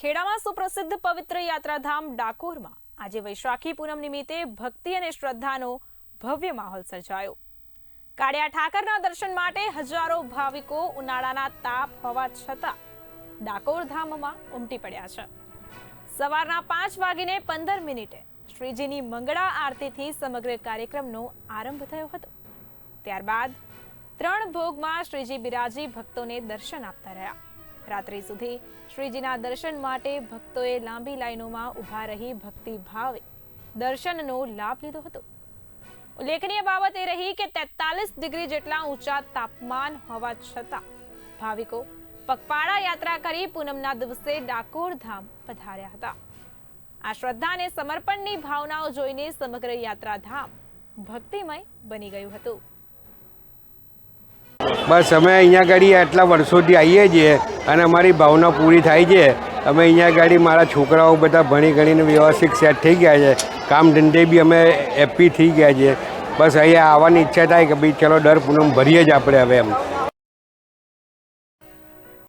ખેડામાં સુપ્રસિદ્ધ પવિત્ર યાત્રાધામ ડાકોરમાં આજે વૈશાખી પૂનમ નિમિત્તે ભક્તિ અને શ્રદ્ધાનો ભવ્ય માહોલ સર્જાયો. કાળિયા ઠાકરના દર્શન માટે હજારો ભાવિકો ઉનાળાના તાપ હોવા છતાં ડાકોર ધામમાં ઉમટી પડ્યા છે. સવારના પાંચ વાગીને પંદર મિનિટે શ્રીજીની મંગળા આરતીથી સમગ્ર કાર્યક્રમનો આરંભ થયો હતો. ત્યારબાદ ત્રણ ભોગમાં શ્રીજી બિરાજી ભક્તોને દર્શન આપતા રહ્યા. રાત્રિ સુધી શ્રીજીના દર્શન માટે ભક્તોએ લાંબી લાઈનોમાં ઊભા રહી ભક્તિ ભાવે દર્શનનો લાભ લીધો હતો. ઉલ્લેખનીય બાબત એ રહી કે તેતાલીસ ડિગ્રી જેટલા ઊંચા તાપમાન હોવા છતાં ભાવિકો પગપાળા યાત્રા કરી પૂનમના દિવસે ડાકોર ધામ પધાર્યા હતા. આ શ્રદ્ધા અને સમર્પણની ભાવનાઓ જોઈને સમગ્ર યાત્રાધામ ભક્તિમય બની ગયું હતું. બસ અમે અહીંયા આગળ આટલા વર્ષોથી આવીએ છીએ અને અમારી ભાવના પૂરી થાય છે. અમે અહીંયા ગાડી મારા છોકરાઓ બધા ભણી ગણીને વ્યવસ્થિત સેટ થઈ ગયા છે. કામ ધંધે બી અમે હેપી થઈ ગયા છીએ. બસ અહીંયા આવવાની ઈચ્છા થાય કે ભાઈ ચલો દર પૂનમ ભરીએ જ આપણે હવે એમ.